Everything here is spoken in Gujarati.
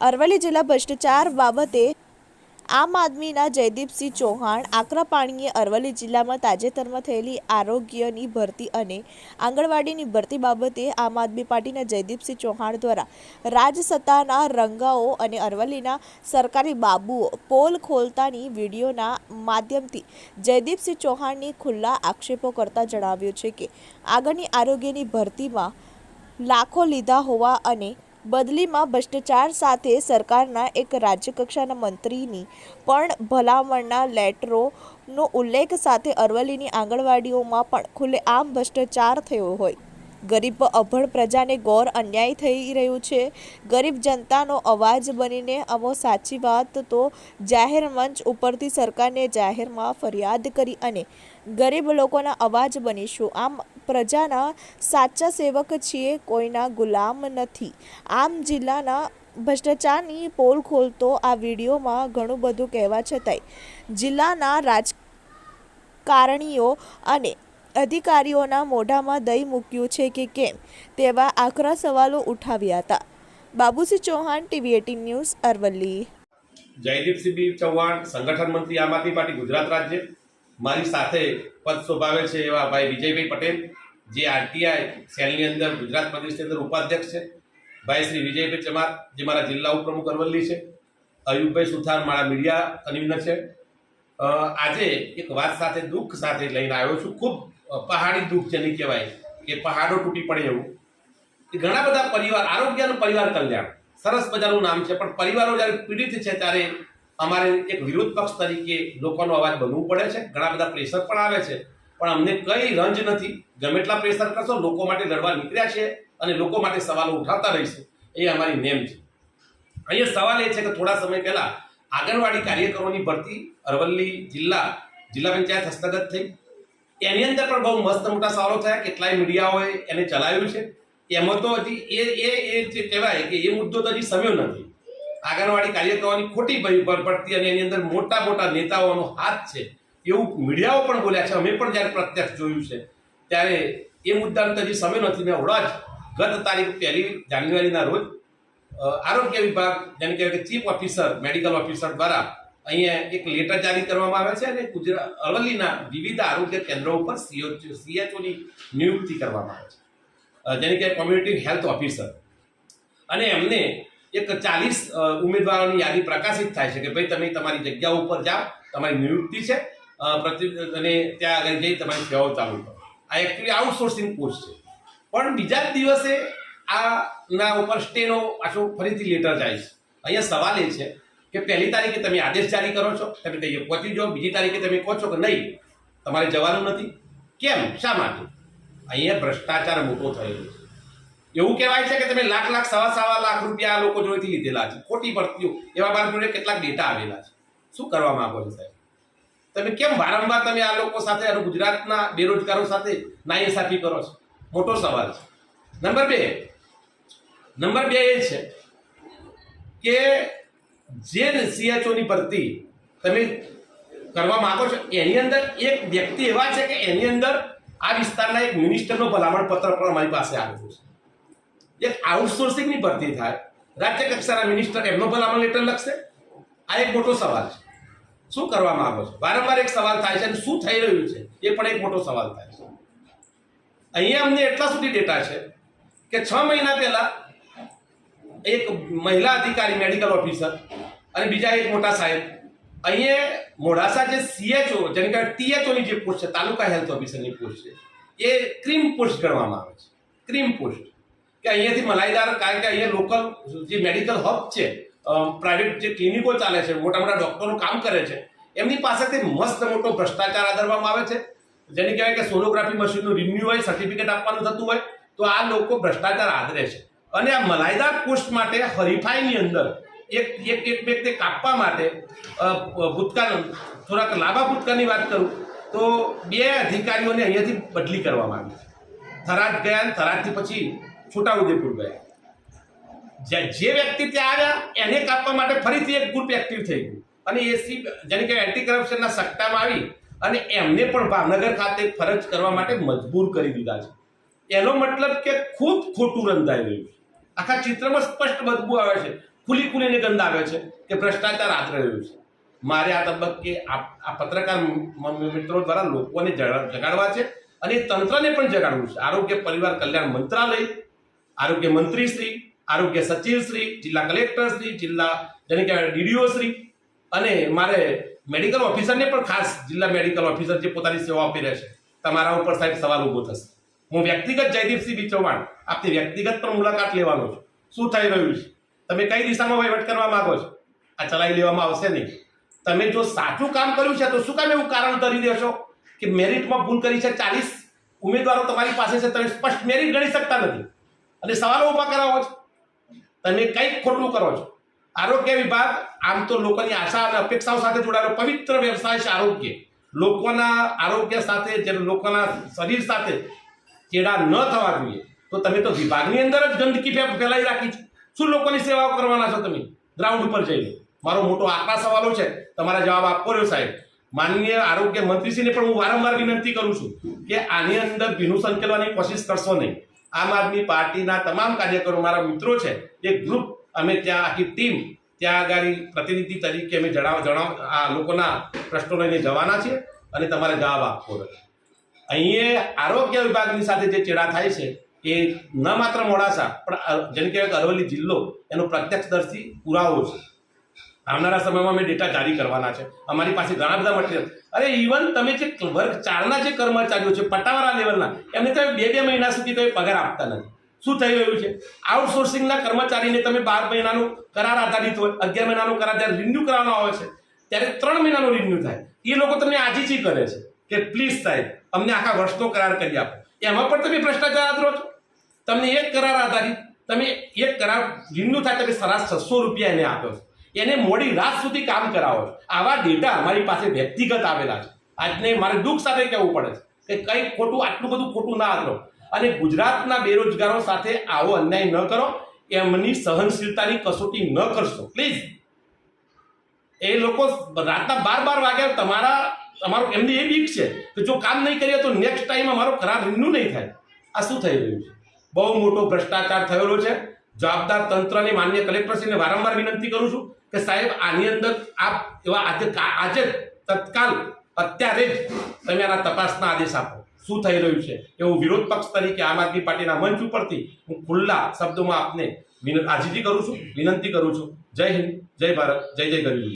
અરવલ્લી જિલ્લા ભ્રષ્ટાચાર બાબતે આમ આદમીના જયદીપસિંહ ચૌહાણ આકરા પાણીએ અરવલ્લી જિલ્લામાં તાજેતરમાં થયેલી આરોગ્યની ભરતી અને આંગણવાડીની ભરતી બાબતે આમ આદમી પાર્ટીના જયદીપસિંહ ચૌહાણ દ્વારા રાજસત્તાના રંગાઓ અને અરવલ્લીના સરકારી બાબુઓ પોલ ખોલતાની વિડીયોના માધ્યમથી જયદીપસિંહ ચૌહાણની ખુલ્લા આક્ષેપો કરતા જણાવ્યું છે કે, આગળની આરોગ્યની ભરતીમાં લાખો લીધા હોવા અને બદલીમાં ભ્રષ્ટાચાર સાથે સરકારના એક રાજ્યકક્ષાના મંત્રીની પણ ભલામણના લેટરોનો ઉલ્લેખ સાથે અરવલ્લીની આંગણવાડીઓમાં પણ ખુલ્લેઆમ ભ્રષ્ટાચાર થયો હોય. ગરીબ અભણ પ્રજાને ગોર અન્યાય થઈ રહ્યું છે. ગરીબ જનતાનો અવાજ બનીને અમો સાચી વાત તો જાહેર મંચ ઉપરથી સરકારને જાહેરમાં ફરિયાદ કરી અને ગરીબ લોકોના અવાજ બનીશું. આમ પ્રજાના સાચા સેવક છીએ, કોઈના ગુલામ નથી. આમ જિલ્લાના ભ્રષ્ટાચારની પોલ ખોલતો આ વિડીયોમાં ઘણું બધું કહેવા છતાંય. જિલ્લાના રાજકારણીઓ અને અધિકારીઓના મોઢામાં દહીં મૂક્યું છે કે કેમ, તેવા આકરા સવાલો ઉઠાવ્યા હતા. Babusinh Chauhan, TV eighteen news, Aravalli. Jaydeepsinh Chauhan, સંગઠન મંત્રી આમ આદમી પાર્ટી ગુજરાત રાજ્ય. મારી સાથે પદ શોભાવે છે એવા ભાઈ વિજયભાઈ પટેલ, જે આરટીઆઈ સેલની અંદર ગુજરાત પ્રદેશની અંદર ઉપાધ્યક્ષ છે. ભાઈ શ્રી વિજયભાઈ ચમાર, જે મારા જિલ્લા ઉપપ્રમુખ અરવલ્લી છે. અયુબભાઈ સુથાર મારા મીડિયા કન્વીનર છે. આજે એક વાત સાથે, દુઃખ સાથે લઈને આવ્યો છું. ખૂબ પહાડી દુઃખ જેને કહેવાય કે પહાડો તૂટી પડે એવું. ઘણા બધા પરિવાર, આરોગ્ય અને પરિવાર કલ્યાણ. સરસ મજાનું નામ છે, પણ પરિવારો જ્યારે પીડિત છે ત્યારે અમારે એક વિરોધ પક્ષ તરીકે લોકોનો અવાજ બનવું પડે છે. ઘણા બધા પ્રેશર પણ આવે છે. પણ અમને કઈ રંજ નથી. ગમે એટલા પ્રેશર કરશો, લોકો માટે લડવા નીકળ્યા છે અને લોકો માટે સવાલો ઉઠાવતા રહીશું. એ અમારી નેમ છે. અહીંયા સવાલ એ છે કે થોડા સમય પહેલા આંગણવાડી કાર્યકરોની ભરતી અરવલ્લી જિલ્લા જિલ્લા પંચાયત હસ્તગત થઈ. એની અંદર પણ બહુ મસ્ત મોટા સવાલો થયા. કેટલાય મીડિયાઓએ એને ચલાવ્યું છે. એમાં તો હજી એ એ જે કહેવાય કે એ મુદ્દો તો હજી સમ્યો નથી. આંગણવાડી કાર્યકરોની ખોટી ભરતી અને એની અંદર મોટા મોટા નેતાઓનો હાથ છે. એવું મીડિયાઓ પણ બોલ્યા છે. અમે પણ જ્યારે પ્રત્યક્ષ જોયું છે, ત્યારે એ મુદ્દાનો હજી સમય નથી. મેં હમણાં જ ગત તારીખ પહેલી જાન્યુઆરીના રોજ આરોગ્ય વિભાગ, જેને કહેવાય કે ચીફ ઓફિસર, મેડિકલ ઓફિસર દ્વારા અહીંયા એક લેટર જારી કરવામાં આવે છે અને ગુજરાત અરવલ્લીના વિવિધ આરોગ્ય કેન્દ્રો ઉપર સીઓ, સીએચઓની નિયુક્તિ કરવામાં આવે છે. જેને કહેવાય કોમ્યુનિટી હેલ્થ ઓફિસર અને એમને એક ચાલીસ ઉમેદવારોની યાદી પ્રકાશિત થાય છે કે ભાઈ તમે તમારી જગ્યા ઉપર જાઓ, તમારી નિયુક્તિ છે પ્રતિ, અને ત્યાં આગળ જઈ તમારી સેવાઓ ચાલુ કરો. આ એકચ્યુઅલી આઉટસોર્સિંગ પોસ્ટ છે. પણ બીજા જ દિવસે આ, ના ઉપર સ્ટેનો પાછો ફરીથી લેટર જાય છે. અહીંયા સવાલ એ છે કે પહેલી તારીખે તમે આદેશ જારી કરો છો? તમે ત્યાં પહોંચી જાઓ, બીજી તારીખે તમે કહો છો કે નહીં? તમારે જવાનું નથી. કેમ? શા માટે? અહીંયા ભ્રષ્ટાચાર મોટો થયેલો છે. એવું કહેવાય છે કે તમે લાખ લાખ, સવા સવા લાખ રૂપિયા લોકો જોડેથી લીધેલા છે. ખોટી ભરતીઓ. એવા જોડે કેટલાક ડેટા આવેલા છે. શું કરવા માંગો છો સાહેબ? તમે કેમ વારંવાર તમે આ લોકો સાથે અને ગુજરાતના બેરોજગારો સાથે નાઇન્સાફી કરો છો? મોટો સવાલ છે. નંબર બે. નંબર બે એ છે કે જે સીએચઓની ભરતી તમે કરવા માંગો છો, એની અંદર એક વ્યક્તિ એવા છે કે એની અંદર આ વિસ્તારના એક મિનિસ્ટરનો ભલામણ પત્ર પણ અમારી પાસે આવેલું છે. એક આઉટસોર્સિંગની ભરતી થાય. રાજ્ય કક્ષાના મિનિસ્ટર એમનો ભલામણ લેટર લખશે. આ એક મોટો સવાલ છે. શું કરવામાં આવે છે? વારંવાર એક સવાલ થાય છે અને શું થઈ રહ્યું છે? એ પણ એક મોટો સવાલ થાય છે. અહીંયા અમને એટલા સુધી ડેટા છે કે છ મહિના પહેલા એક મહિલા અધિકારી મેડિકલ ઓફિસર અને બીજા એક મોટા સાહેબ અહીંયા મોડાસા જે સીએચઓ જેને કહેવાય ટીએચઓની જે પોસ્ટ છે, તાલુકા હેલ્થ ઓફિસરની પોસ્ટ છે, એ ક્રીમ પોસ્ટ ગણવામાં આવે છે. ક્રીમ પોસ્ટ કે અહીંયાથી મલાઈદાર કારણ કે અહીંયા લોકલ જે મેડિકલ હબ છે પ્રાઇવેટ જે ક્લિનિકો ચાલે છે, મોટા મોટા ડૉક્ટરો કામ કરે છે, એમની પાસેથી મસ્ત મોટો ભ્રષ્ટાચાર આદરવામાં આવે છે. જેને કહેવાય કે સોનોગ્રાફી મશીનનું રિન્યુ હોય સર્ટિફિકેટ આપવાનું થતું હોય, તો આ લોકો ભ્રષ્ટાચાર આદરે છે. અને આ મલાઈદાર પોસ્ટ માટે હરીફાઈની અંદર એક એક એક વ્યક્તિ કાપવા માટે ભૂતકાળ, થોડાક લાંબા ભૂતકાળની વાત કરું, તો બે અધિકારીઓને અહીંયાથી બદલી કરવામાં આવી થરાદ ગયા થરાદથી પછી છોટાઉદેપુર ગયા. જે વ્યક્તિ ત્યાં આવ્યા, એને કાપવા માટે ફરીથી એક ગ્રુપ એક્ટિવ થઈ ગયું. અને એસી જેને કે એન્ટી કરપ્શનના સત્તામાં આવી અને એમને પણ ભાવનગર ખાતે ફરજ કરવા માટે મજબૂર કરી દીધા છે. એનો મતલબ કે ખૂબ ખોટું રંધાઈ રહ્યું છે. આખા ચિત્રમાં સ્પષ્ટ બદબુ આવે છે. ખુલી ખુલીને ગંધ આવે છે કે ભ્રષ્ટાચાર આચરી રહ્યું છે. મારે આ તબક્કે આ પત્રકાર મિત્રો દ્વારા લોકોને જગાડવા છે અને તંત્રને પણ જગાડવું છે. આરોગ્ય પરિવાર કલ્યાણ મંત્રાલય આરોગ્ય મંત્રી શ્રી, આરોગ્ય સચિવ શ્રી, જિલ્લા કલેક્ટર શ્રી, જિલ્લા જેને કહેવાય ડીડીઓ શ્રી અને મારે મેડિકલ ઓફિસરને પણ ખાસ જિલ્લા મેડિકલ ઓફિસર જે પોતાની સેવા આપી રહેશે તમારા ઉપર સાહેબ સવાલ ઊભો થશે. હું વ્યક્તિગત જયદીપસિંહ બી આપની વ્યક્તિગત પણ મુલાકાત લેવાનો છું. શું થઈ રહ્યું છે? તમે કઈ દિશામાં વહીવટ કરવા માંગો છો? આ ચલાવી લેવામાં આવશે નહીં. તમે જો સાચું કામ કર્યું છે તો શું કામ એવું કારણ કરી દેશો કે મેરિટમાં ભૂલ કરી છે ચાલીસ? ઉમેદવારો તમારી પાસે છે, તમે સ્પષ્ટ મેરિટ ગણી શકતા નથી. અને સવાલો ઊભા કરાવો છો તમે કંઈક ખોટું કરો છો. આરોગ્ય વિભાગ આમ તો લોકોની આશા અને અપેક્ષાઓ સાથે જોડાયેલો પવિત્ર વ્યવસાય છે આરોગ્ય. લોકોના આરોગ્ય સાથે જે લોકોના શરીર સાથે ચેડા ન થવા જોઈએ, તો તમે તો વિભાગની અંદર જ ગંદકી ફેલાવી રાખી છે. શું લોકોની સેવાઓ કરવાના છો તમે? ગ્રાઉન્ડ ઉપર જઈને. મારો મોટો આકરા સવાલો છે. તમારા જવાબ આપવો રહ્યો, સાહેબ. માનનીય આરોગ્ય મંત્રીશ્રીને પણ હું વારંવાર વિનંતી કરું છું કે આની અંદર ભીનું સંકેલવાની કોશિશ કરશો નહીં. આમ આદમી પાર્ટીના તમામ કાર્યકરો મારા મિત્રો છે. એક ગ્રુપ અમે ત્યાં આખી ટીમ ત્યાં આગળ પ્રતિનિધિ તરીકે અમે જણાવ જણાવ, આ લોકોના પ્રશ્નો લઈને જવાના છીએ અને તમારે જવાબ આપવો રહે અહીંયા આરોગ્ય વિભાગની સાથે જે ચેડા થાય છે એ ન માત્ર મોડાસા પણ જેમ કે અરવલ્લી જિલ્લો એનો પ્રત્યક્ષદર્શી પુરાવો છે. આવનારા સમયમાં અમે ડેટા જારી કરવાના છે. અમારી પાસે ઘણા બધા મટીરિયલ અરે ઇવન તમે જે વર્ગ ચારના જે કર્મચારીઓ છે, પટાવાળા લેવલના એમને તમે બે બે મહિના સુધી તમે પગાર આપતા નથી. શું થઈ રહ્યું છે? આઉટસોર્સિંગના કર્મચારીને તમે બાર મહિનાનું કરાર આધારિત હોય, અગિયાર મહિનાનું કરાર જ્યારે રિન્યુ કરાવવાનો આવે છે, ત્યારે ત્રણ મહિનાનું રિન્યુ થાય. એ લોકો તમને આજીજી કરે છે કે પ્લીઝ સાહેબ, અમને આખા વર્ષનો કરાર કરી આપો. એમાં પણ તમે ભ્રષ્ટાચાર આદરો છો. તમને એક કરાર આધારિત, તમે એક કરાર રિન્યુ થાય, તમે સરાસ છસો રૂપિયા એને આપ્યો છો. એને મોડી રાત સુધી કામ કરાવો આવા ડેટા અમારી પાસે વ્યક્તિગત આવેલા છે. આજને મારે દુઃખ સાથે કહેવું પડે છે કે કંઈ ખોટું, આટલું બધું ખોટું ના કરો. અને ગુજરાતના બેરોજગારો સાથે આવો અન્યાય ન કરો. એમની સહનશીલતાની કસોટી ન કરશો. પ્લીઝ. એ લોકો રાતના બાર બાર વાગ્યા તમારા, તમારું, એમની એ બીક છે કે જો કામ નહીં કરીએ તો નેક્સ્ટ ટાઈમ અમારો ખરાબ રિન્યુ નહીં થાય. આ શું થઈ રહ્યું છે? બહુ મોટો ભ્રષ્ટાચાર થયેલો છે. જવાબદાર તંત્રને માન્ય કલેક્ટરશ્રીને વારંવાર વિનંતી કરું છું કે સાહેબ, આની અંદર આપ એવા આજે આજે તત્કાલ અત્યારે જ તમે આના તપાસના આદેશ આપો. શું થઈ રહ્યું છે? એવું વિરોધ પક્ષ તરીકે આમ આદમી પાર્ટીના મંચ ઉપરથી હું ખુલ્લા શબ્દોમાં આપને આજીજી કરું છું, વિનંતી કરું છું. જય હિન્દ, જય ભારત, જય જય ગરીબ